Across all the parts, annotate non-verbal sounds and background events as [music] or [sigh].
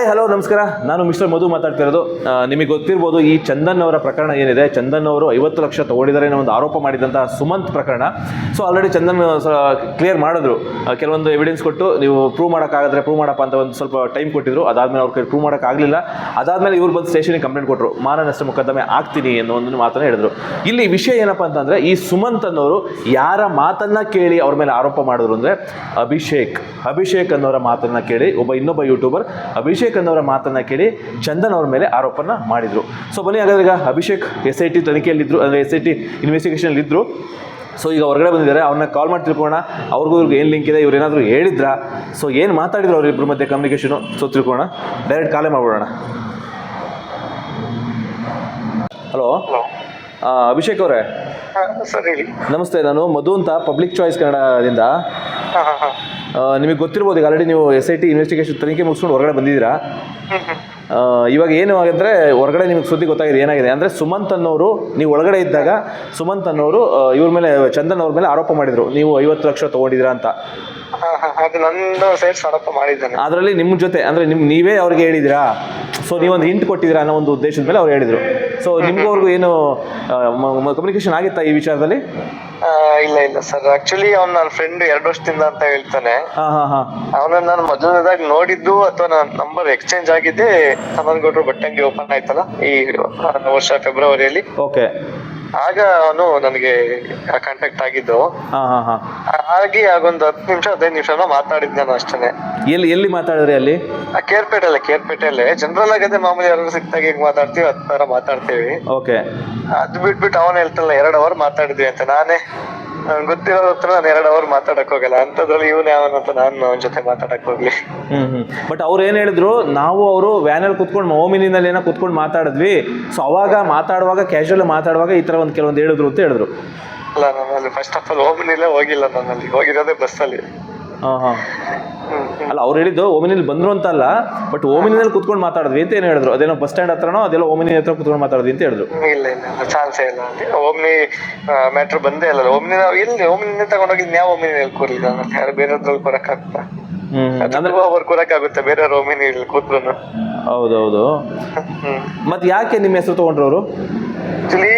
Hi hello ನಮಸ್ಕಾರ. ನಾನು mister ಮಧು ಮಾತಾಡ್ತಿರೋದು ನಿಮಗೆ ಗೊತ್ತಿರ್ಬೋದು ಈ ಚಂದನ್ ಅವರ ಪ್ರಕರಣ ಏನಿದೆ? ಚಂದನ್ ಅವರು ಐವತ್ತು ಲಕ್ಷ ತಗೊಂಡಿದ್ದಾರೆ ಅನ್ನೋ ಒಂದು ಆರೋಪ ಮಾಡಿದಂಥ ಸುಮಂತ್ ಪ್ರಕರಣ. ಸೊ ಆಲ್ರೆಡಿ ಚಂದನ್ ಕ್ಲಿಯರ್ ಮಾಡಿದ್ರು. ಕೆಲವೊಂದು ಎವಿಡೆನ್ಸ್ ಕೊಟ್ಟು ನೀವು ಪ್ರೂವ್ ಮಾಡೋಕ್ಕಾಗದ್ರೆ ಪ್ರೂವ್ ಮಾಡಪ್ಪ ಅಂತ ಒಂದು ಸ್ವಲ್ಪ ಟೈಮ್ ಕೊಟ್ಟಿದ್ರು. ಅದಾದಮೇಲೆ ಅವ್ರ ಪ್ರೂವ್ ಮಾಡೋಕ್ಕಾಗಲಿಲ್ಲ. ಅದಾದಮೇಲೆ ಇವ್ರು ಬಂದು ಸ್ಟೇಷನಿಗೆ ಕಂಪ್ಲೇಂಟ್ ಕೊಟ್ಟರು ಮಾನನಷ್ಟ ಮೊಕದ್ದಮೆ ಆಗ್ತೀನಿ ಅನ್ನೋ ಒಂದು ಮಾತನ್ನು ಹೇಳಿದ್ರು. ಇಲ್ಲಿ ವಿಷಯ ಏನಪ್ಪ ಅಂತಂದರೆ, ಈ ಸುಮಂತ್ ಅನ್ನೋರು ಯಾರ ಮಾತನ್ನು ಕೇಳಿ ಅವ್ರ ಮೇಲೆ ಆರೋಪ ಮಾಡಿದ್ರು ಅಂದರೆ ಅಭಿಷೇಕ್. ಅಭಿಷೇಕ್ ಅನ್ನೋರ ಮಾತನ್ನು ಕೇಳಿ ಒಬ್ಬ ಇನ್ನೊಬ್ಬ ಯೂಟ್ಯೂಬರ್ ಅಭಿಷೇಕ್ ಅನ್ನೋರ ಮಾತನ್ನ ಕೇಳಿ ಚಂದನ್ ಅವ್ರ ಮೇಲೆ ಆರೋಪನ ಮಾಡಿದ್ರು. ಸೊ ಬನ್ನಿ ಹಾಗಾದ್ರೆ ಈಗ ಅಭಿಷೇಕ್ ಎಸ್ ಐ ಟಿ ತನಿಖೆಯಲ್ಲಿದ್ದರು ಅಂದರೆ ಎಸ್ ಐ ಟಿ ಇನ್ವೆಸ್ಟಿಗೇಷನ್ ಇದ್ರು. ಸೊ ಈಗ ಹೊರಗಡೆ ಬಂದಿದ್ದಾರೆ ಅವ್ರನ್ನ ಕಾಲ್ ಮಾಡಿ ತಿಳ್ಕೊಳ್ಳೋಣ. ಅವ್ರಿಗೂ ಇವ್ರಿಗೆ ಏನು ಲಿಂಕ್ ಇದೆ ಇವ್ರು ಏನಾದರೂ ಹೇಳಿದ್ರಾ? ಸೊ ಏನು ಮಾತಾಡಿದ್ರು ಅವರಿಬ್ಬರ ಮಧ್ಯೆ ಕಮ್ಯುನಿಕೇಷನು ಸೊ ತಿಳ್ಕೋಣ ಡೈರೆಕ್ಟ್ ಕಾಲೇ ಮಾಡ್ಬಿಡೋಣ. ಹಲೋ ಅಭಿಷೇಕ್ ಅವರೇ. ನಮಸ್ತೆ ನಾನು ಮಧು ಅಂತ ಪಬ್ಲಿಕ್ ಚಾಯ್ಸ್ ಕನ್ನಡದಿಂದ. ನಿಮಗೆ ಗೊತ್ತಿರ್ಬೋದು ಈಗ ಆಲ್ರೆಡಿ ನೀವು ಎಸ್ ಐ ಟಿ ಇನ್ವೆಸ್ಟಿಗೇಷನ್ ತನಿಖೆ ಮುಗಿಸ್ಕೊಂಡು ಹೊರಗಡೆ ಬಂದಿದ್ದೀರಾ? ಇವಾಗ ಏನು ಆಗಿದ್ರೆ ಹೊರಗಡೆ ನಿಮಗೆ ಸುದ್ದಿ ಗೊತ್ತಾಗಿದೆ ಏನಾಗಿದೆ ಅಂದರೆ ಸುಮಂತ್ ಅನ್ನೋರು ನೀವು ಒಳಗಡೆ ಇದ್ದಾಗ ಸುಮಂತ್ ಅನ್ನೋರು ಇವ್ರ ಮೇಲೆ ಚಂದನ್ ಅವ್ರ ಮೇಲೆ ಆರೋಪ ಮಾಡಿದರು ನೀವು ಐವತ್ತು ಲಕ್ಷ ತೊಗೊಂಡಿದ್ದೀರಾ ಅಂತ. ಅದರಲ್ಲಿ ನಿಮ್ಮ ಜೊತೆ ಅಂದರೆ ನಿಮ್ಮ ನೀವೇ ಅವ್ರಿಗೆ ಹೇಳಿದಿರಾ ಸೊ ನೀವೊಂದು ಹಿಂಟ್ ಕೊಟ್ಟಿದ್ದೀರಾ ಅನ್ನೋ ಒಂದು ಉದ್ದೇಶದ ಮೇಲೆ ಅವ್ರು ಹೇಳಿದರು. ಸೊ ನಿಮ್ಗೆ ಅವ್ರಿಗೂ ಏನು ಕಮ್ಯುನಿಕೇಷನ್ ಆಗಿತ್ತಾ ಈ ವಿಚಾರದಲ್ಲಿ? ಇಲ್ಲ ಇಲ್ಲ ಸರ್. ಆಕ್ಚುಲಿ ಅವ್ನ್ ನನ್ನ ಫ್ರೆಂಡ್ ಎರಡು ವರ್ಷದಿಂದ ಅಂತ ಹೇಳ್ತಾನೆ. ಹಾಂ ಹಾಂ ಹಾಂ. ಅವನನ್ನ ನಾನು ಮೊದಲನೇದಾಗಿ ನೋಡಿದ್ದು ಅಥವಾ ನನ್ನ ನಂಬರ್ ಎಕ್ಸ್ಚೇಂಜ್ ಆಗಿದ್ದೆ ಕೊಟ್ಟರು ಬಟ್ಟೆ ಅಂಗಡಿ ಓಪನ್ ಆಯ್ತಲ್ಲ ಈ ವರ್ಷ ಫೆಬ್ರವರಿಯಲ್ಲಿ ಓಕೆ ಆಗ ಅವನು ನನಗೆ ಕಾಂಟ್ಯಾಕ್ಟ್ ಆಗಿದ್ದು. ಹಾ ಹಾಂ ಹಾಂ. ಹಾಗೆ ಆಗೊಂದು ಹತ್ತು ನಿಮಿಷ ಹದಿನೈದು ನಿಮಿಷ ಮಾತಾಡಿದ್ ನಾನು ಅಷ್ಟೇ ಎಲ್ಲಿ ಎಲ್ಲಿ ಮಾತಾಡಿದ್ರಿ ಅಲ್ಲಿ? ಆ ಕೇರ್ಪೇಟೆಲ್ಲ ಜನರಲ್ ಆಗದೆ ಮಾಮೂಲಿ ಯಾರು ಸಿಕ್ತಾಗ ಹೇಗೆ ಮಾತಾಡ್ತೀವಿ ಹತ್ತು ತರ ಮಾತಾಡ್ತೀವಿ. ಓಕೆ ಅದು ಬಿಟ್ಬಿಟ್ಟು ಅವನ್ ಹೇಳ್ತಲ್ಲ ಎರಡ್ ಅವರ್ ಮಾತಾಡಿದ್ವಿ ಅಂತ. ನಾನೇ ಅವ್ನ್ ಗೊತ್ತಿರೋರ್ ಹತ್ರ ನಾನು ಎರಡ್ ಅವರ್ ಮಾತಾಡಕ್ ಹೋಗಲ್ಲ. ಅಂತದ್ರಲ್ಲಿ ಇವನ್ ಯಾವನಂತ ನಾನು ಅವನ ಜೊತೆ ಮಾತಾಡಕ್ ಹೋಗ್ಲಿ. ಹ್ಮ್ ಹ್ಮ್. ಬಟ್ ಅವ್ರು ಏನು ಹೇಳಿದ್ರು ನಾವು ಅವರು ವ್ಯಾನಲ್ಲಿ ಕುತ್ಕೊಂಡು ಓಮಿನಿನಲ್ಲಿ ಏನೋ ಕುತ್ಕೊಂಡು ಮಾತಾಡಿದ್ವಿ. ಸೊ ಅವಾಗ ಮಾತಾಡುವಾಗ ಕ್ಯಾಶುವಲ್ ಮಾತಾಡುವಾಗ ಈ ಥರ ಒಂದು ಕೆಲವೊಂದು ಹೇಳಿದ್ರು ಅಂತ ಹೇಳಿದ್ರು. ಅಲ್ಲ ನಾನು ಅಲ್ಲಿ ಫಸ್ಟ್ ಆಫ್ ಆಲ್ ಓಮಿನಿಲ್ಲ ಹೋಗಿಲ್ಲ ನನ್ನಲ್ಲಿ ಅಲ್ಲಿ ಹೋಗಿರೋದೇ ಬಸ್ಸಲ್ಲಿ ಹಾಂ ಹಾ. ಹ್ಮ್. ಅಲ್ಲ ಅವ್ರು ಹೇಳಿದ್ದು ಓಮಿನಿಲ್ ಬಂದ್ರು ಅಂತ ಅಲ್ಲ ಬಟ್ ಓಮಿನಿನಲ್ಲಿ ಕುತ್ಕೊಂಡು ಮಾತಾಡಿದ್ವಿ ಅಂತ ಏನು ಹೇಳಿದ್ರು? ಅದೇನೋ ಬಸ್ ಸ್ಟ್ಯಾಂಡ್ ಹತ್ರನೋ ಅದೆಲ್ಲ ಓಮಿನಿ ಹತ್ರ ಕುತ್ಕೊಂಡು ಮಾತಾಡಿದ್ವಿ ಅಂತ ಹೇಳಿದ್ರು. ಇಲ್ಲ ಇಲ್ಲ ಚಾನ್ಸೇ ಇಲ್ಲ ಅಲ್ಲಿ ಓಮ್ನಿ ಮ್ಯಾಟ್ರ್ ಬಂದೇ ಇಲ್ಲ. ಓಮ್ನಿ ನಾವು ಇಲ್ಲಿ ಓಮಿನಿಂದ ತಗೊಂಡೋಗಿದ್ ಯಾವ ಓಮಿನಿ ಎಲ್ಲಿ ಕೂರ್ಲಿ ನಾನು ಯಾರು ಬೇರೆದ್ರಲ್ಲಿ ಕೊರಕ್ ಆಗ್ತಾ ಹ್ಮ್. ಹ್ಮ್. ಅಂದ್ರೆ ಅವ್ರು ಕೊರಕ್ ಆಗುತ್ತೆ ಬೇರೆ ಓಮಿನಿ ಇಲ್ಲಿ ಕೂತ್ರು ಹೌದೌದು ಮತ್ತೆ ಯಾಕೆ ನಿಮ್ಮ ಹೆಸರು ತಗೊಂಡ್ರು ಅವರು? ಆಕ್ಚುಲಿ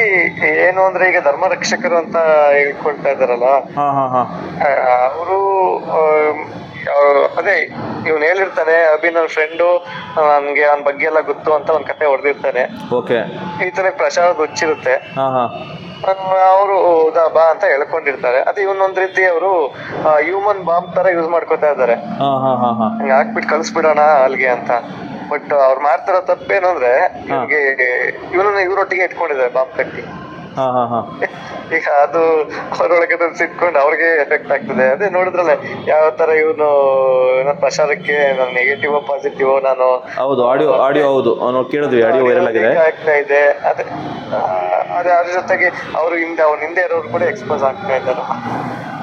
ಏನು ಅಂದ್ರೆ ಈಗ ಧರ್ಮ ರಕ್ಷಕರು ಅಂತ ಹೇಳ್ಕೊಳ್ತಾ ಇದಾರಲ್ಲ ಹಾಂ ಹಾಂ ಹಾಂ. ಅವರು ಅದೇ ಇವ್ನು ಹೇಳಿರ್ತಾನೆ ಅಭಿ ನನ್ನ ಫ್ರೆಂಡು ನನ್ಗೆ ಅವನ ಬಗ್ಗೆ ಎಲ್ಲ ಗೊತ್ತು ಅಂತ ಒಂದ್ ಕತೆ ಹೊಡೆದಿರ್ತಾನೆ. ಓಕೆ. ಈತನಿಗೆ ಪ್ರಸಾದ್ ಹುಚ್ಚಿರುತ್ತೆ. ಹಾ ಹಾಂ. ಅವರು ಬಾ ಅಂತ ಹೇಳ್ಕೊಂಡಿರ್ತಾರೆ. ಅದೇ ಇವನೊಂದ್ ರೀತಿ ಅವರು ಹ್ಯೂಮನ್ ಬಾಂಬ್ ತರ ಯೂಸ್ ಮಾಡ್ಕೊತಾ ಇದಾರೆ ಹಾ ಹಾ ಹಾ ಹಾಂ. ಹಂಗ ಹಾಕ್ಬಿಟ್ಟು ಕಳ್ಸ್ಬಿಡೋಣ ಅಲ್ಲಿಗೆ ಅಂತ. ಬಟ್ ಅವ್ರು ಮಾಡ್ತಿರೋ ತಪ್ಪೇನಂದ್ರೆ ಇವ್ನಿಗೆ ಇವನನ್ನ ಇವ್ರೊಟ್ಟಿಗೆ ಇಟ್ಕೊಂಡಿದ್ದಾರೆ ಬಾಂಬ್ ಕಟ್ಟಿ. ಹಾ ಹಾ ಹಾಂ. ಈಗ ಅದು ಅವರೊಳಗೆ ಸಿಕ್ಕೊಂಡು ಅವ್ರಿಗೆ ಎಫೆಕ್ಟ್ ಆಗ್ತದೆ. ಅದೇ ನೋಡಿದ್ರಲ್ಲ ಯಾವ ತರ ಇವನು ಪ್ರಚಾರಕ್ಕೆ ನಾನು ನೆಗೆಟಿವ್ ಪಾಸಿಟಿವ್ ನಾನು ಹೌದು ಆಡಿಯೋ ಆಡಿಯೋ ಹೌದು. ಅವನು ಕೇಳಿದ್ವಿ ಆಡಿಯೋ ವೈರಲ್ ಆಗಿದೆ. ಆಗ್ತಾ ಇದೆ. ಅದೇ ಅದೇ ಅದ್ರ ಜೊತೆಗೆ ಅವರು ಹಿಂದೆ ಅವ್ನ ಹಿಂದೆ ಇರೋರು ಕೂಡ ಎಕ್ಸ್ಪೋಸ್ ಆಗ್ತಾ ಇದ್ದಾರೆ?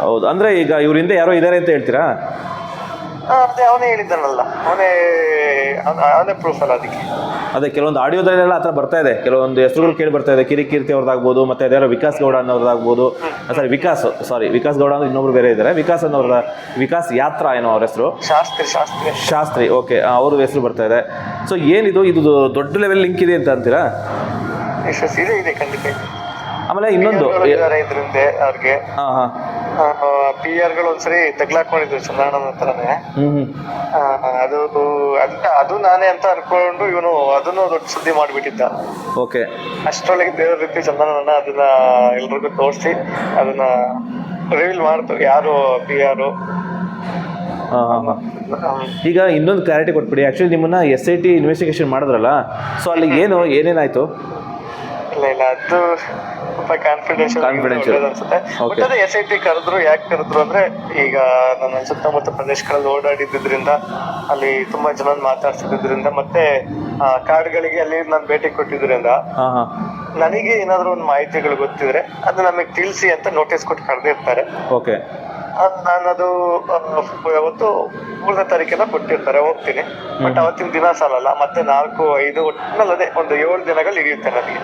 ಹೌದು ಅಂದ್ರೆ ಈಗ ಇವ್ರ ಹಿಂದೆ ಯಾರೋ ಇದ್ದಾರೆ ಅಂತ ಹೇಳ್ತೀರಾ? ಅದೇ ಅವನೇ ಹೇಳಿದ್ದಾನಲ್ಲ. ಅವನೇ ಅವನೇ ಪ್ರೂಫ್ ಅಲ್ಲ ಅದಕ್ಕೆ. ಅದೇ ಕೆಲವೊಂದು ಆಡಿಯೋದಲ್ಲೆಲ್ಲ ಆ ಥರ ಬರ್ತಾ ಇದೆ. ಕೆಲವೊಂದು ಹೆಸರುಗಳು ಕೇಳಿ ಬರ್ತಾ ಇದೆ. ಕಿರಿಕೀರ್ತಿ ಅವ್ರದ್ದಾಗ್ಬೋದು ಮತ್ತೆ ಅದೇ ವಿಕಾಸ್ ಗೌಡ ಅನ್ನೋರ್ದಾಗ್ಬೋದು ಸಾರಿ ವಿಕಾಸ್ ಸಾರಿ ವಿಕಾಸ್ ಗೌಡ ಅಂದ್ರೆ ಇನ್ನೊಬ್ರು ಬೇರೆ ಇದ್ದಾರೆ. ವಿಕಾಸ್ ಅನ್ನೋರ ವಿಕಾಸ್ ಯಾತ್ರಾ ಏನೋ ಅವ್ರ ಹೆಸರು. ಶಾಸ್ತ್ರಿ ಶಾಸ್ತ್ರಿ. ಶಾಸ್ತ್ರಿ ಓಕೆ ಅವ್ರ ಹೆಸರು ಬರ್ತಾ ಇದೆ. ಸೊ ಏನಿದು? ಇದು ದೊಡ್ಡ ಲೆವೆಲ್ ಲಿಂಕ್ ಇದೆ ಅಂತ ಅಂತೀರಾ? ಎಸ್ ಇದೆ ಇದೆ ಖಂಡಿತ ಆಮೇಲೆ ಇನ್ನೊಂದು ಅವ್ರಿಗೆ. ಹಾಂ ಹಾಂ. ಪಿ ಆರ್ಗಳು ಒಂದ್ಸರಿ ತಗ್ಲಾಕೊಂಡಿದ್ರು ಚಂದ್ರಣ್ಣನ ಹತ್ರನೇ. ಅದು ಅದ್ ಅದು ನಾನೇ ಅಂತ ಅನ್ಕೊಂಡು ಇವನು ಅದನ್ನು ದೊಡ್ಡ ಸುದ್ದಿ ಮಾಡ್ಬಿಟ್ಟಿದ್ದ. ಓಕೆ ಅಷ್ಟರೊಳಗೆ ದೇವ್ರ ರೀತಿ ಚಂದನನ್ನ ಅದನ್ನ ಎಲ್ರಿಗೂ ತೋರಿಸಿ ಅದನ್ನ ರಿವೀಲ್ ಮಾಡ್ತು. ಯಾರು ಪಿ ಆರ್ ಈಗ ಇನ್ನೊಂದು ಕ್ಲಾರಿಟಿ ಕೊಟ್ಬಿಡಿ. ಆಕ್ಚುಲಿ ನಿಮ್ಮನ್ನ ಎಸ್ ಐ ಟಿ ಇನ್ವೆಸ್ಟಿಗೇಷನ್ ಮಾಡಿದ್ರಲ್ಲ ಸೊ ಅಲ್ಲಿ ಏನು ಏನೇನಾಯ್ತು? ಇಲ್ಲ ಇಲ್ಲ ಅದು ಕಾನ್ಫಿಡೆನ್ಶಿಯಲ್. ಅನ್ಸುತ್ತೆ ಬಟ್. ಅದೇ ಎಸ್ ಐ ಟಿ ಕರೆದ್ರು ಯಾಕೆ ಕರೆದ್ರು ಅಂದ್ರೆ ಈಗ ನನ್ನ ಸುತ್ತಮುತ್ತ ಪ್ರದೇಶಗಳಲ್ಲಿ ಓಡಾಡಿದ್ರಿಂದ ಅಲ್ಲಿ ತುಂಬಾ ಜನ ಮಾತಾಡ್ಸಿದ್ರಿಂದ ಮತ್ತೆ ಕಾರ್ಡ್ಗಳಿಗೆ ಅಲ್ಲಿ ನಾನು ಭೇಟಿ ಕೊಟ್ಟಿದ್ರಿಂದ ನನಗೆ ಏನಾದ್ರು ಒಂದು ಮಾಹಿತಿಗಳು ಗೊತ್ತಿದ್ರೆ ಅದು ನಮಗೆ ತಿಳಿಸಿ ಅಂತ ನೋಟಿಸ್ ಕೊಟ್ಟು ಕರೆದಿರ್ತಾರೆ. ಓಕೆ ನಾನು ಅದು ಅವತ್ತು ಮೂರನೇ ತಾರೀಕೆಲ್ಲ ಕೊಟ್ಟಿರ್ತಾರೆ ಹೋಗ್ತೀನಿ. ಬಟ್ ಅವತ್ತಿನ ದಿನ ಸಾಲಲ್ಲ ಮತ್ತೆ ನಾಲ್ಕು ಐದು ಒಟ್ಟಿನಲ್ಲಿ ಅದೇ ಒಂದು ಏಳು ದಿನಗಳು ಹಿಡಿಯುತ್ತೆ ನನಗೆ.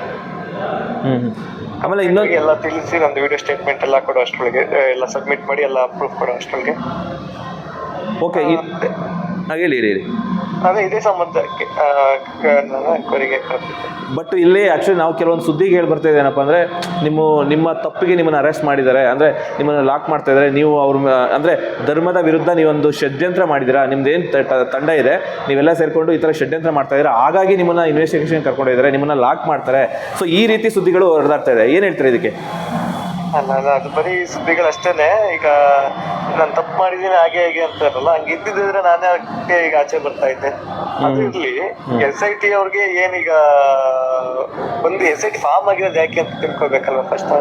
ಆಮೇಲೆ ಇನ್ನೊಂದು ಎಲ್ಲ ತಿಳಿಸಿ ನಮ್ದು ವಿಡಿಯೋ ಸ್ಟೇಟ್ಮೆಂಟ್ ಎಲ್ಲ ಕೊಡೋ ಅಷ್ಟ್ರೊಳಗೆ. ಆ, ಎಲ್ಲ ಸಬ್ಮಿಟ್ ಮಾಡಿ ಎಲ್ಲ ಅಪ್ರೂವ್ ಕೊಡೋ ಅಷ್ಟ್ರೊಳಗೆ. ಓಕೆ ಹೇಳಿ ಹೇಳಿ. ಬಟ್ ಇಲ್ಲಿ ಆಕ್ಚುಲಿ ನಾವು ಕೆಲವೊಂದು ಸುದ್ದಿಗೆ ಹೇಳಿ ಬರ್ತಾ ಇದೆ ಅಂದ್ರೆ, ನಿಮ್ಮ ನಿಮ್ಮ ತಪ್ಪಿಗೆ ನಿಮ್ಮನ್ನ ಅರೆಸ್ಟ್ ಮಾಡಿದ್ದಾರೆ. ಅಂದ್ರೆ ನಿಮ್ಮನ್ನ ಲಾಕ್ ಮಾಡ್ತಾ ಇದ್ದಾರೆ. ನೀವು ಅವ್ರ ಅಂದ್ರೆ ಧರ್ಮದ ವಿರುದ್ಧ ನೀವೊಂದು ಷಡ್ಯಂತ್ರ ಮಾಡಿದ್ದೀರಾ? ಏನ್ ತಂಡ ಇದೆ. ನೀವೆಲ್ಲ ಸೇರ್ಕೊಂಡು ಈ ಥರ ಷಡ್ಯಂತ್ರ ಮಾಡ್ತಾ ಇದ್ದೀರಾ? ಹಾಗಾಗಿ ನಿಮ್ಮನ್ನ ಇನ್ವೆಸ್ಟಿಗೇಷನ್ ಕರ್ಕೊಂಡಿದ್ದಾರೆ ನಿಮ್ಮನ್ನ ಲಾಕ್ ಮಾಡ್ತಾರೆ. ಸೊ ಈ ರೀತಿ ಸುದ್ದಿಗಳು ಹೊರದಾಡ್ತಾ ಇದೆ. ಏನು ಹೇಳ್ತಾರೆ ಇದಕ್ಕೆ? ಅಲ್ಲ ಅಲ್ಲ ಅದು ಬರೀ ಸುದ್ದಿಗಳು ಅಷ್ಟೇನೆ. ಈಗ ನಾನು ತಪ್ಪು ಮಾಡಿದೀನಿ ಹಾಗೆ ಹೇಗೆ ಅಂತಾರಲ್ಲ ಹಂಗೆ ಇದ್ದಿದ್ರೆ ನಾನೇ ಅದಕ್ಕೆ ಈಗ ಆಚೆ ಬರ್ತಾ ಇದ್ದೆ. ಅದು ಇರ್ಲಿ. ಎಸ್ ಐ ಟಿ ಅವ್ರಿಗೆ ಏನೀಗ ಒಂದು ಎಸ್ ಐ ಟಿ ಫಾರ್ಮ್ ಆಗಿರೋದು ಯಾಕೆ ಅಂತ ತಿಳ್ಕೊಬೇಕಲ್ವ ಫಸ್ಟ್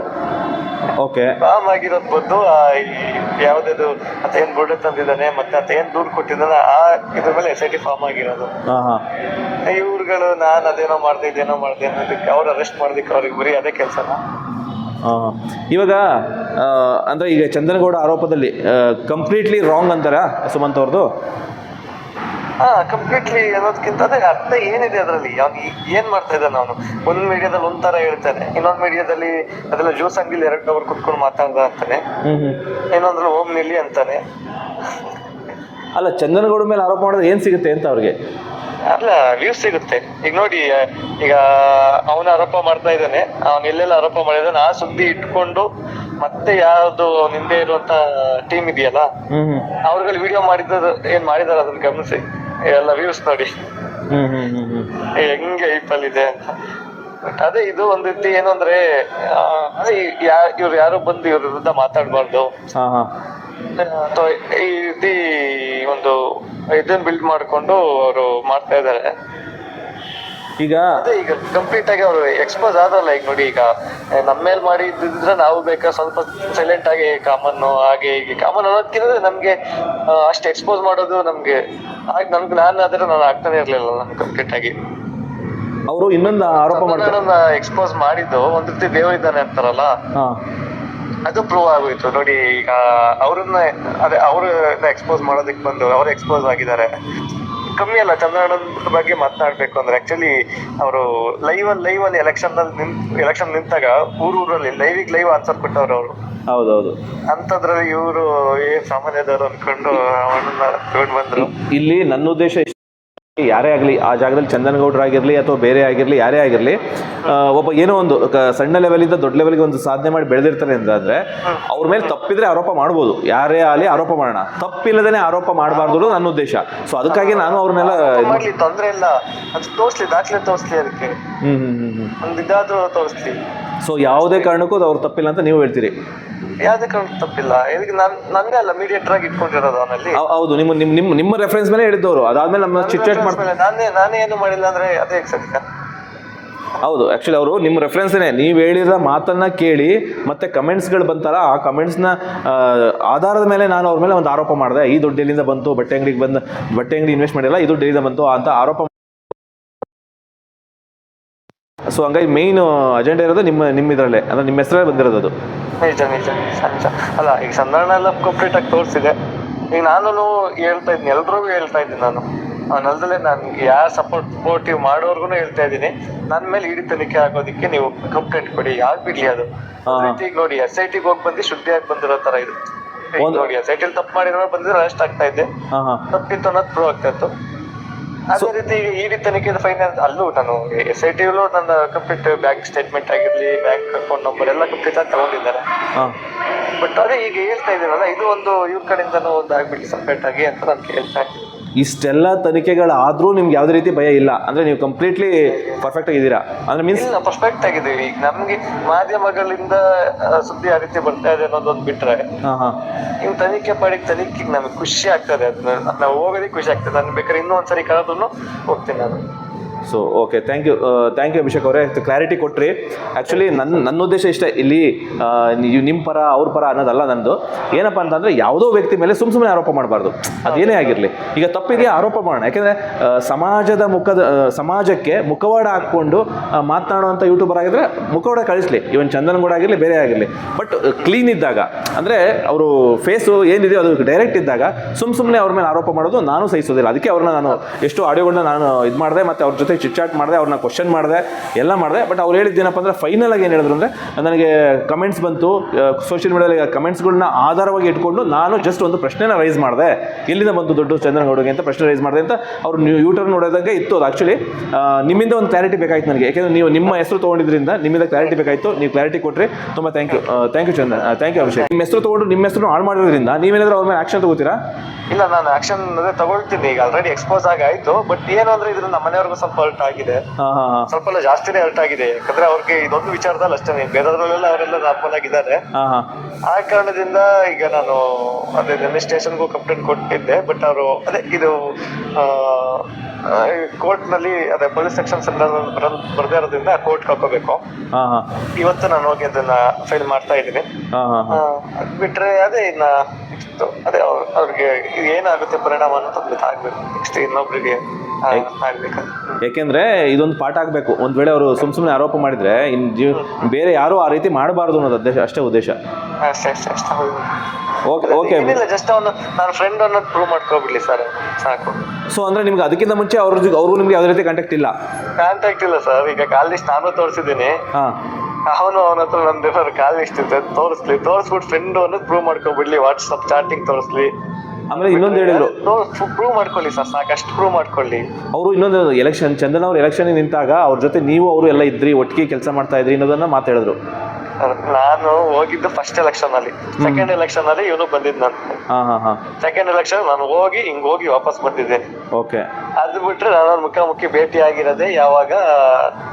ಓಕೆ ಫಾರ್ಮ್ ಆಗಿರೋದ್ ಬಂದು ಯಾವ್ದದು ಆತ ಏನ್ ಬೋರ್ಡ್ ತಂದಿದ್ದಾನೆ ಮತ್ತೆ ಆತ ಏನ್ ದುಡ್ಡು ಕೊಟ್ಟಿದ್ದಾನೆ ಆ ಇದ್ರ ಮೇಲೆ ಎಸ್ ಐ ಟಿ ಫಾರ್ಮ್ ಆಗಿರೋದು. ಇವ್ರುಗಳು ನಾನು ಅದೇನೋ ಮಾಡ್ದೆ ಇದೇನೋ ಮಾಡ್ದೆ ಅನ್ನೋದಕ್ಕೆ ಅವ್ರು ಅರೆಸ್ಟ್ ಮಾಡೋದಕ್ಕೆ ಅವ್ರಿಗೆ ಬರೀ ಅದೇ ಕೆಲ್ಸನ? ಇವಾಗ ಅಂದರೆ ಈಗ ಚಂದನಗೌಡ ಆರೋಪದಲ್ಲಿ ಕಂಪ್ಲೀಟ್ಲಿ ರಾಂಗ್ ಅಂತಾರ ಸುಮಂತ್ ಅವ್ರದ್ದು ಹಾ ಕಂಪ್ಲೀಟ್ಲಿ ಅನ್ನೋದಕ್ಕಿಂತ ಅದೇ ಅರ್ಥ ಏನಿದೆ ಅದರಲ್ಲಿ? ಏನ್ ಮಾಡ್ತಾ ಇದ್ದಾನೆ ಅವನು? ಒಂದ್ ಮೀಡಿಯಾದಲ್ಲಿ ಒಂದ್ ತರ ಹೇಳ್ತಾನೆ. ಇನ್ನೊಂದ್ ಮೀಡಿಯಾದಲ್ಲಿ ಅದೆಲ್ಲ ಜ್ಯೂಸ್ ಅಂಗಡಿಲಿ ಎರಡು ಅವರ್ ಕುತ್ಕೊಂಡು ಮಾತಾಡ್ದ ಅಂತಾನೆ. ಇನ್ನೊಂದ್ರಲ್ಲಿ ಓಮ್ ನಿಲ್ಲಿ ಅಂತಾನೆ. ಅಲ್ಲ ಚಂದನಗೌಡ ಮೇಲೆ ಆರೋಪ ಮಾಡಿದ್ರೆ ಏನು ಸಿಗುತ್ತೆ ಅಂತ ಅವ್ರಿಗೆ? ಅಲ್ಲ ವ್ಯೂಸ್ ಸಿಗುತ್ತೆ. ಈಗ ನೋಡಿ ಈಗ ಅವನ ಆರೋಪ ಮಾಡ್ತಾ ಇದ್ದಾನೆ. ಅವನ್ ಎಲ್ಲೆಲ್ಲ ಆರೋಪ ಮಾಡಿದಾನೆ ಆ ಸುದ್ದಿ ಇಟ್ಕೊಂಡು ಮತ್ತೆ ಯಾವ್ದು ನಿಂದೆ ಇರುವಂತ ಟೀಮ್ ಇದೆಯಲ್ಲ ಅವ್ರುಗಳು ವಿಡಿಯೋ ಮಾಡಿದ್ದು ಏನ್ ಮಾಡಿದಾರ ಅದನ್ನ ಗಮನಿಸಿ. ಎಲ್ಲ ವ್ಯೂಸ್ ನೋಡಿ. ಹ್ಞೂ ಐಪಲ್ ಇದೆ ಅಂತ. ಬಟ್ ಅದೇ ಇದು ಒಂದ್ ರೀತಿ ಏನು ಅಂದ್ರೆ ಇವ್ರು ಯಾರು ಬಂದು ಇವ್ರ ವಿರುದ್ಧ ಮಾತಾಡ್ಬಾರ್ದು. ಅಥವಾ ಈ ರೀತಿ ಒಂದು ಇದನ್ನ ಬಿಲ್ಡ್ ಮಾಡ್ಕೊಂಡು ಅವರು ಮಾಡ್ತಾ ಇದಾರೆ ಈಗ ಅದೇ ಈಗ ಕಂಪ್ಲೀಟ್ ಆಗಿ ಅವರು ಎಕ್ಸ್ಪೋಸ್ ಆದಲ್ಲ ಈಗ ನೋಡಿ ಈಗ ನಮ್ಮ ಮೇಲೆ ಮಾಡಿ ನಾವು ಬೇಕಾ ಸ್ವಲ್ಪ ಸೈಲೆಂಟ್ ಆಗಿ ಕಾಮನ್ ಹಾಗೆ ಹೀಗೆ. ಕಾಮನ್ ಅನ್ನೋದಕ್ಕಿಂತ ನಮ್ಗೆ ಅಷ್ಟು ಎಕ್ಸ್ಪೋಸ್ ಮಾಡೋದು ನಮ್ಗೆ ಆಗ ನಮ್ಗೆ ನಾನು ಆದ್ರೆ ನಾನು ಆಗ್ತಾನೆ ಇರ್ಲಿಲ್ಲ ನಮ್ಗೆ ಕಂಪ್ಲೀಟ್ ಆಗಿ. ಅವರು ಇನ್ನೊಂದು ಆರೋಪ ಮಾಡ್ತಾರೆ. ಎಕ್ಸ್ಪೋಸ್ ಮಾಡಿದ್ದು ಒಂದ್ ರೀತಿ ದೇವರಿದ್ದಾನೆ ಅಂತಾರಲ್ಲ? ಅದು ಪ್ರೂವ್ ಆಗೋಯ್ತು. ನೋಡಿ ಈಗ ಅವ್ರನ್ನ ಅದೇ ಅವ್ರನ್ನ ಎಕ್ಸ್ಪೋಸ್ ಮಾಡೋದಕ್ಕೆ ಬಂದು ಅವ್ರು ಎಕ್ಸ್ಪೋಸ್ ಆಗಿದ್ದಾರೆ. ಕಮ್ಮಿ ಅಲ್ಲ ಚಂದ್ರಣ್ಣನ ಬಗ್ಗೆ ಮಾತನಾಡ್ಬೇಕು ಅಂದ್ರೆ ಆಕ್ಚುಲಿ ಅವರು ಲೈವ್ ಅಲ್ಲಿ ಲೈವ್ ಅಲ್ಲಿ ಎಲೆಕ್ಷನ್ ನಿಂತ್ ಎಲೆಕ್ಷನ್ ನಿಂತಾಗ ಊರೂರಲ್ಲಿ ಲೈವಿಗೆ ಲೈವ್ ಆನ್ಸರ್ ಕೊಟ್ಟವ್ರು ಅವರು. ಹೌದೌದು. ಅಂತದ್ರಲ್ಲಿ ಇವರು ಏನ್ ಸಾಮಾನ್ಯದವರು ಅನ್ಕೊಂಡು ಅವನನ್ನ ತಗೊಂಡ್ ಬಂದ್ರು. ಇಲ್ಲಿ ನನ್ನ ಉದ್ದೇಶ ಯಾರೇ ಆಗಲಿ ಆ ಜಾಗದಲ್ಲಿ ಚಂದನಗೌಡರಾಗಿರಲಿ ಅಥವಾ ಬೇರೆ ಆಗಿರಲಿ ಯಾರೇ ಆಗಿರಲಿ ಒಬ್ಬ ಏನೋ ಒಂದು ಸಣ್ಣ ಲೆವೆಲಿಂದ ದೊಡ್ಡ ಲೆವೆಲ್ಗೆ ಒಂದು ಸಾಧನೆ ಮಾಡಿ ಬೆಳೆದಿರ್ತಾರೆ ಅಂತಂದ್ರೆ ಅವ್ರ ಮೇಲೆ ತಪ್ಪಿದ್ರೆ ಆರೋಪ ಮಾಡ್ಬೋದು. ಯಾರೇ ಆಗಲಿ ಆರೋಪ ಮಾಡೋಣ. ತಪ್ಪಿಲ್ಲದೇ ಆರೋಪ ಮಾಡಬಾರ್ದು ನನ್ನ ಉದ್ದೇಶ. ಸೊ ಅದಕ್ಕಾಗಿ ನಾನು ಅವ್ರನ್ನೆಲ್ಲ ತೊಂದರೆ ತೊಂದ್ರೆ ಇಲ್ಲ. ಅದು ತೋರಿಸ್ಲಿ ದಾಖಲೆ ತೋರಿಸ್ಲಿ ಅದಕ್ಕೆ. ಹ್ಮ್. ಇದಾದ್ರೂ ತೋರ್ಸ್ಲಿ ಸೊ ಯಾವುದೇ ಕಾರಣಕ್ಕೂ ಅದು ಅವ್ರು ತಪ್ಪಿಲ್ಲ ಅಂತ ನೀವು ಹೇಳ್ತೀರಿ? ಯಾವುದೇ ಕಾರಣ ತಪ್ಪಿಲ್ಲ. ಇದಕ್ಕೆ ನನ್ ನಂದೇ ಅಲ್ಲ ಮೀಡಿಯೇಟರ್ ಆಗಿ ಇಟ್ಕೊಂಡಿರೋದು ಅವನಲ್ಲಿ ಹೌ- ಹೌದು ನಿಮ್ಮ ನಿಮ್ಮ ನಿಮ್ಮ ನಿಮ್ಮ ರೆಫರೆನ್ಸ್ ಮೇಲೆ ಹೇಳಿದ್ದವರು. ಅದಾದ್ಮೇಲೆ ನಮ್ಮ ಚಿಟ್ಚಾಟ್ ಮಾಡ್ತಾರೆ. ನಾನೇ ನಾನೇ ಏನು ಮಾಡಿಲ್ಲ ಅಂದ್ರೆ ಅದೇ ಸತ್ಯ ಹೌದು ಆ್ಯಕ್ಚುಲಿ ಅವರು ನಿಮ್ಮ ರೆಫರೆನ್ಸ್ನೇ ನೀವು ಹೇಳಿದ ಮಾತನ್ನ ಕೇಳಿ ಮತ್ತೆ ಕಮೆಂಟ್ಸ್ಗಳು ಬಂತಾರ ಆ ಕಮೆಂಟ್ಸ್ನ ಆಧಾರದ ಮೇಲೆ ನಾನು ಅವ್ರ ಮೇಲೆ ಒಂದು ಆರೋಪ ಮಾಡಿದೆ. ಈ ದುಡ್ಡು ಎಲ್ಲಿಂದ ಬಂತು? ಬಟ್ಟೆ ಅಂಗಡಿಗೆ ಬಂದು ಬಟ್ಟೆ ಅಂಗಡಿ ಇನ್ವೆಸ್ಟ್ ಮಾಡಿಲ್ಲ ಈ ದುಡ್ಡು ಎಲ್ಲಿಂದ ಬಂತು ಅಂತ ಆರೋಪ ಸೊ ಹಂಗಾಗಿ ಮೇಯ್ನ್ ಅಜೆಂಡಾ ಇರೋದು ನಿಮ್ಮ ನಿಮ್ಮ ಇದರಲ್ಲೇ ಅಂದ್ರೆ ನಿಮ್ಮ ಹೆಸರಲ್ಲೇ ಬಂದಿರೋದು ಅದು. ನಿಜ ನಿಜ ನಿಜ ನಿಜ. ಅಲ್ಲ ಈಗ ಸಂದರ್ಣ ಎಲ್ಲ ಕಂಪ್ಲೀಟ್ ಆಗಿ ತೋರಿಸಿದೆ. ಈಗ ನಾನು ಹೇಳ್ತಾ ಇದ್ದೀನಿ ಎಲ್ರಿಗೂ ಹೇಳ್ತಾ ಇದ್ದೀನಿ ನಾನು. ಅವನಲ್ದಲ್ಲೇ ನಾನು ಯಾರು ಸಪೋರ್ಟ್ ಸಪೋರ್ಟಿವ್ ಮಾಡೋರ್ಗು ಹೇಳ್ತಾ ಇದ್ದೀನಿ. ನನ್ನ ಮೇಲೆ ಇಡೀ ತನಿಖೆ ಆಗೋದಕ್ಕೆ ನೀವು ಕಂಪ್ಲೇಂಟ್ ಕೊಡಿ ಯಾಕೆ ಬಿಡ್ಲಿ ಅದು ಈಗ ನೋಡಿ ಎಸ್ ಐ ಟಿಗೆ ಹೋಗಿ ಬಂದು ಶುದ್ಧಿಯಾಗಿ ಬಂದಿರೋ ತರ ಇದು. ನೋಡಿ ಎಸ್ ಐ ಟಿಲಿ ತಪ್ಪು ಮಾಡಿರೋ ಬಂದಿದ್ರೆ ಅರೆಸ್ಟ್ ಆಗ್ತಾ ಇದ್ದೆ. ತಪ್ಪಿತ್ತು ಅನ್ನೋದು ಪ್ರೂವ್ ಆಗ್ತಾ ಇತ್ತು. ಅದೇ ರೀತಿ ಈ ರೀತಿ ತನಿಖೆ ಫೈನಾನ್ಸ್ ಅಲ್ಲೂ ನಾನು ಎಸ್ ಐ ಟಿ ನನ್ನ ಕಂಪ್ಲೀಟ್ ಬ್ಯಾಂಕ್ ಸ್ಟೇಟ್ಮೆಂಟ್ ಆಗಿರ್ಲಿ ಬ್ಯಾಂಕ್ ಅಕೌಂಟ್ ನಂಬರ್ ಎಲ್ಲ ಕಂಪ್ಲೀಟ್ ಆಗಿ ತಗೊಂಡಿದ್ದಾರೆ. ಬಟ್ ಅದೇ ಈಗ ಹೇಳ್ತಾ ಇದ್ದೀರಲ್ಲ ಇದು ಒಂದು ಇವ್ರ ಕಡೆಯಿಂದನೂ ಒಂದು ಆಗ್ಬಿಡ್ಲಿ ಸಪ್ರೇಟ್ ಆಗಿ ಅಂತ ನಾನು ಕೇಳ್ತಾ ಇದ್ದೀನಿ. ಇಷ್ಟೆಲ್ಲ ತನಿಖೆಗಳಾದರೂ ನಿಮ್ಗೆ ಯಾವುದೇ ರೀತಿ ಭಯ ಇಲ್ಲ. ಅಂದರೆ ನೀವು ಕಂಪ್ಲೀಟ್ಲಿ ಪರ್ಫೆಕ್ಟ್ ಆಗಿದ್ದೀರಾ. ಅಂದರೆ ಮೀನ್ಸ್ ಇಲ್ಲ ಪರ್ಫೆಕ್ಟ್ ಆಗಿದ್ದೀವಿ. ಈಗ ನಮ್ಗೆ ಮಾಧ್ಯಮಗಳಿಂದ ಆ, ಸುದ್ದಿ ಆ ರೀತಿ ಬರ್ತಾ ಇದೆ ಅನ್ನೋದೊಂದು ಬಿಟ್ರೆ ಹಾಂ ಹಾಂ. ನೀವು ತನಿಖೆ ಮಾಡಿ ತನಿಖೆಗೆ ನಮಗೆ ಖುಷಿ ಆಗ್ತದೆ. ಅದನ್ನ ನಾವು ಹೋಗೋದಕ್ಕೆ ಖುಷಿ ಆಗ್ತದೆ. ನಾನು ಬೇಕಾದ್ರೆ ಇನ್ನೊಂದ್ಸರಿ ಕರೆದನ್ನು ಕರೆದ್ರು ಹೋಗ್ತೀನಿ ನಾನು. So okay thank you thank you Abhishek ಅವರೇ. ಕ್ಲಾರಿಟಿ ಕೊಟ್ರಿ. ಆ್ಯಕ್ಚುಲಿ ನನ್ನ ನನ್ನ ಉದ್ದೇಶ ಇಷ್ಟೇ. ಇಲ್ಲಿ ನಿಮ್ಮ ಪರ, ಅವ್ರ ಪರ ಅನ್ನೋದಲ್ಲ ನಂದು. ಏನಪ್ಪ ಅಂತಂದರೆ, ಯಾವುದೋ ವ್ಯಕ್ತಿ ಮೇಲೆ ಸುಮ್ಮ ಸುಮ್ಮನೆ ಆರೋಪ ಮಾಡಬಾರ್ದು. ಅದೇನೇ ಆಗಿರಲಿ. ಈಗ ತಪ್ಪಿದೆಯಾ? ಆರೋಪ ಮಾಡೋಣ. ಯಾಕೆಂದರೆ ಸಮಾಜದ ಮುಖದ ಸಮಾಜಕ್ಕೆ ಮುಖವಾಡ ಹಾಕ್ಕೊಂಡು ಮಾತನಾಡುವಂಥ ಯೂಟ್ಯೂಬರ್ ಆಗಿದ್ರೆ ಮುಖವಾಡ ಕಳಿಸ್ಲಿ. ಇವನ್ ಚಂದನಗೌಡ ಆಗಿರಲಿ, ಬೇರೆ ಆಗಿರಲಿ. ಬಟ್ ಕ್ಲೀನ್ ಇದ್ದಾಗ, ಅಂದರೆ ಅವರು ಫೇಸು ಏನಿದೆಯೋ ಅದು ಡೈರೆಕ್ಟ್ ಇದ್ದಾಗ ಸುಮ್ಮ ಸುಮ್ಮನೆ ಅವ್ರ ಮೇಲೆ ಆರೋಪ ಮಾಡೋದು ನಾನು ಸಹಿಸೋದಿಲ್ಲ. ಅದಕ್ಕೆ ಅವ್ರನ್ನ ನಾನು ಎಷ್ಟು ಆಡಿಯೋಗಳನ್ನ ನಾನು ಇದು ಮಾಡಿದೆ, ಮತ್ತು ಅವ್ರ ಜೊತೆ ಆಗಿ ಚಿಟ್ಚಾಟ್ ಮಾಡಿದೆ, ಅವ್ರನ್ನ ಕ್ವಶನ್ ಮಾಡಿದೆ, ಎಲ್ಲ ಮಾಡಿದೆ. ಬಟ್ ಅವ್ರು ಹೇಳಿದ್ದೇನಪ್ಪ ಅಂದರೆ ಫೈನಲ್ ಆಗಿ ಏನು ಹೇಳಿದ್ರು ಅಂದರೆ, ನನಗೆ ಕಮೆಂಟ್ಸ್ ಬಂತು. ಸೋಷಿಯಲ್ ಮೀಡಿಯಾದಲ್ಲಿ ಕಮೆಂಟ್ಸ್ಗಳನ್ನ ಆಧಾರವಾಗಿ ಇಟ್ಕೊಂಡು ನಾನು ಜಸ್ಟ್ ಒಂದು ಪ್ರಶ್ನೆನ ರೈಸ್ ಮಾಡಿದೆ. ಎಲ್ಲಿಂದ ಬಂತು ದೊಡ್ಡ ಚಂದ್ರಗೌಡಗೆ ಅಂತ ಪ್ರಶ್ನೆ ರೈಸ್ ಮಾಡಿದೆ ಅಂತ ಅವ್ರು ನೀವು ಯೂಟರ್ ನೋಡೋದಂಗೆ ಇತ್ತು ಅದು ಆ್ಯಕ್ಚುಲಿ ನಿಮ್ಮಿಂದ ಒಂದು ಕ್ಲಾರಿಟಿ ಬೇಕಾಯ್ತು ನನಗೆ. ಯಾಕೆಂದರೆ ನೀವು ನಿಮ್ಮ ಹೆಸರು ತೊಗೊಂಡಿದ್ರಿಂದ ನಿಮ್ಮಿಂದ ಕ್ಲಾರಿಟಿ ಬೇಕಾಯಿತು. ನೀವು ಕ್ಲಾರಿಟಿ ಕೊಟ್ಟರೆ ತುಂಬ thank you thank you Chandra thank you Abhishek. ನಿಮ್ಮ ಹೆಸರು ತೊಗೊಂಡು ನಿಮ್ಮ ಹೆಸರು ಹಾಳು ಮಾಡಿರೋದ್ರಿಂದ ನೀವೇನಾದರೂ ಅವ್ರ ಮೇಲೆ ಆಕ್ಷನ್ ತಗೋತೀರಾ? ಇಲ್ಲ, ನಾನು ಅಂದರೆ ತಗೊಳ್ತೀನಿ. ಈಗ ಆಲ್ರೆಡಿ ಎಕ್ಸ್ಪೋಸ್ ಆಗಿ ಆಯಿತು. ಬಟ್ ಏನು ಅಂದರೆ ಇದರಿಂದ ಮನೆಯವ್ರಿಗೂ ಸ್ವಲ್ಪ ಹರ್ಟ್ ಆಗಿದೆ. ಸ್ವಲ್ಪ ಎಲ್ಲ ಜಾಸ್ತಿನೇ ಹರ್ಟ್ ಆಗಿದೆ. ಯಾಕಂದ್ರೆ ಅವ್ರಿಗೆ ಇದೊಂದು ವಿಚಾರದಲ್ಲಿ ಅಷ್ಟೇ ಬೇರೆದ್ರಲ್ಲೆಲ್ಲ ಅವರೆಲ್ಲ ನಾರ್ಮಲ್ ಆಗಿದ್ದಾರೆ ಆ ಕಾರಣದಿಂದ ಈಗ ನಾನು ಅದೇ ನಿನ್ನೆ ಸ್ಟೇಷನ್ಗೂ ಕಂಪ್ಲೇಂಟ್ ಕೊಟ್ಟಿದ್ದೆ ಬಟ್ ಅವರು ಅದೇ ಇದು ಕೋರ್ಟ್ನಲ್ಲಿ ಅದೇ ಪೊಲೀಸ್ ಸೆಕ್ಷನ್ ಬರ್ದೇ ಇರೋದ್ರಿಂದ ಕೋರ್ಟ್ ಹಾಕೋಬೇಕು ಹಾಂ ಇವತ್ತು ನಾನು ಹೋಗಿ ಅದನ್ನ ಫೈಲ್ ಮಾಡ್ತಾ ಇದ್ದೀನಿ. ಬಿಟ್ರೆ ಅದೇ ಇನ್ನ ಅದೇ ಅವ್ರ್- ಅವ್ರಿಗೆ ಏನಾಗುತ್ತೆ ಪರಿಣಾಮ ಅಂತ ಆಗ್ಬೇಕು ನೆಕ್ಸ್ಟ್ ಇನ್ನೊಬ್ರಿಗೆ ಯಾಕೆಂದ್ರೆ ಇದೊಂದು ಪಾಠ ಆಗಬೇಕು. ಒಂದು ವೇಳೆ ಅವರು ಸುಮ್ ಸುಮ್ಮನೆ ಆರೋಪ ಮಾಡಿದ್ರೆ ಇನ್ನು ಜೀವ ಬೇರೆ ಯಾರು ಆ ರೀತಿ ಮಾಡಬಾರ್ದು ಅನ್ನೋದು ಉದ್ದೇಶ ಅಷ್ಟೇ ಉದ್ದೇಶ. ಅಷ್ಟೇ ಅಷ್ಟೇ ಅಷ್ಟೇ ಹೌದು. Okay okay. ಏನಿಲ್ಲ ಜಸ್ಟ್ ಅವನು ನಾನು ಫ್ರೆಂಡ್ ಅನ್ನೋದು ಪ್ರೂವ್ ಮಾಡ್ಕೊಬಿಡ್ಲಿ ಸರ್ ಸಾಕು. ಸೊ ಅಂದ್ರೆ ನಿಮ್ಗೆ ಅದಕ್ಕಿಂತ ಮುಂಚೆ ಅವ್ರ ಜೊತೆ ಅವ್ರಿಗೂ ನಿಮ್ಗೆ ಯಾವುದೇ ರೀತಿ ಕಾಂಟ್ಯಾಕ್ಟ್ ಇಲ್ಲ? ಕಾಂಟ್ಯಾಕ್ಟ್ ಇಲ್ಲ ಸರ್ ಈಗ ಕಾಲ್ ಲಿಸ್ಟ್ ನಾನು ತೋರಿಸಿದ್ದೀನಿ. ಹಾಂ. ಅವನು ಅವನ ಹತ್ರ ನಂದು ಏನಾದ್ರು ಕಾಲ್ ಲಿಸ್ಟ್ ಇದೆ. ತೋರಿಸ್ಲಿ ತೋರಿಸ್ಬಿಟ್ಟು ಫ್ರೆಂಡ್ ಅನ್ನೋದು ಪ್ರೂವ್ ಮಾಡ್ಕೊಬಿಡ್ಲಿ. ವಾಟ್ಸಪ್ ಚಾಟಿಂಗ್ ತೋರಿಸ್ಲಿ. ಆಮೇಲೆ ಇನ್ನೊಂದು ಹೇಳಿದ್ರು. ಪ್ರೂವ್ ಮಾಡ್ಕೊಳ್ಳಿ ಸರ್ ಸಾಕಷ್ಟು ಪ್ರೂವ್ ಮಾಡ್ಕೊಳ್ಳಿ. ಅವರು ಇನ್ನೊಂದು ಎಲೆಕ್ಷನ್ ಚಂದನ್ ಅವ್ರು ಎಲೆಕ್ಷನ್ ನಿಂತಾಗ ಅವ್ರ ಜೊತೆ ನೀವು ಅವರು ಎಲ್ಲ ಇದ್ರಿ ಒಟ್ಟಿಗೆ ಕೆಲಸ ಮಾಡ್ತಾ ಇದ್ರಿ ಅನ್ನೋದನ್ನ ಮಾತಾಡಿದ್ರು ನಾನು ಹೋಗಿದ್ದು ಫಸ್ಟ್ ಎಲೆಕ್ಷನ್ ಅಲ್ಲಿ. ಸೆಕೆಂಡ್ ಎಲೆಕ್ಷನ್ ಅಲ್ಲಿ ಇವನು ಬಂದಿದ್ ನಾನು. ಹಾಂ ಹಾಂ ಹಾಂ. ಸೆಕೆಂಡ್ ಎಲೆಕ್ಷನ್ ನಾನು ಹೋಗಿ ಹಿಂಗ್ ಹೋಗಿ ವಾಪಸ್ ಬಂದಿದ್ದೆ. ಓಕೆ. ಅದು ಬಿಟ್ರೆ ನಾನು ಅವ್ರ ಮುಖಾಮುಖಿ ಭೇಟಿ ಆಗಿರೋದೇ ಯಾವಾಗ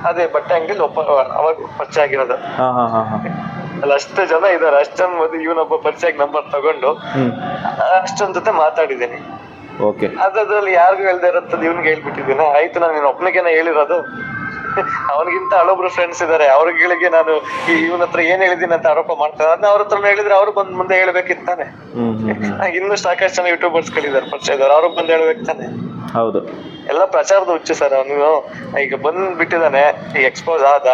ಅದೇ ಬಟ್ಟೆ ಅಂಗಡಿಲಿ ಒಪ್ಪ ಅವಾಗ ಪರಿಚಯ ಆಗಿರೋದು. ಹಾಂ ಹಾಂ ಹಾಂ ಹಾಂ. ಅಲ್ಲಿ ಅಷ್ಟು ಜನ ಇದಾರೆ ಅಷ್ಟು ಮತ್ತೆ ಇವನೊಬ್ಬ ಪರಿಚಯ ನಂಬರ್ ತಗೊಂಡು ಅಷ್ಟೊಂದು ಅಷ್ಟೊಂದ್ ಜೊತೆ ಮಾತಾಡಿದ್ದೀನಿ. ಓಕೆ. ಅದ್ರಲ್ಲಿ ಯಾರಿಗೂ ಹೇಳ್ದೆ ಇರತ್ತದ ಇವ್ನಿಗೆ ಹೇಳ್ಬಿಟ್ಟಿದ್ದೀನಿ? ಆಯ್ತು ನಾನು ನಿನ್ನ ಒಬ್ಬನಿಗೆನ ಹೇಳಿರೋದು? [laughs] ಅವನಿಗಿಂತ ಹಳೊಬ್ರು ಫ್ರೆಂಡ್ಸ್ ಇದಾರೆ. ಅವ್ರಿಗೆ ನಾನು ಈ ಇವನ ಹತ್ರ ಏನ್ ಹೇಳಿದೀನಿ ಅಂತ ಆರೋಪ ಮಾಡ್ತಾರೆ ಅದನ್ನ ಅವ್ರ ಹತ್ರ ಹೇಳಿದ್ರೆ ಅವ್ರು ಬಂದ್ ಮುಂದೆ ಹೇಳ್ಬೇಕಿತ್ತು ತಾನೆ. ಹ್ಞೂ ಹ್ಞೂ ಹ್ಞೂ ಇನ್ನು ಸಾಕಷ್ಟು ಜನ ಯೂಟ್ಯೂಬರ್ಸ್ ಗಳಿದ್ದಾರೆ ಪರಿಚಯ ಇದಾರೆ ಅವ್ರಿಗೆ ಬಂದ್ ಹೇಳ್ಬೇಕು ತಾನೆ. ಹೌದು. ಎಲ್ಲ ಪ್ರಚಾರದ ಹುಚ್ಚು ಸರ್ ಅವನು. ಈಗ ಬಂದ್ ಬಿಟ್ಟಿದಾನೆ ಈಗ ಎಕ್ಸ್ಪೋಸ್ ಆದ.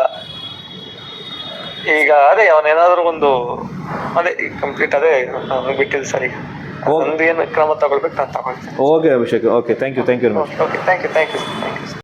ಈಗ ಅದೇ ಅವನೇನಾದ್ರೂ ಒಂದು ಅದೇ ಕಂಪ್ಲೀಟ್ ಅದೇ ಬಿಟ್ಟಿದ್ದು ಸರಿ. ಒಂದು ಏನು ಕ್ರಮ ತಗೊಳ್ಬೇಕು ನಾನು ತಗೊಳ್ತೀನಿ. Okay Abhishek okay thank you thank you okay thank you thank you thank you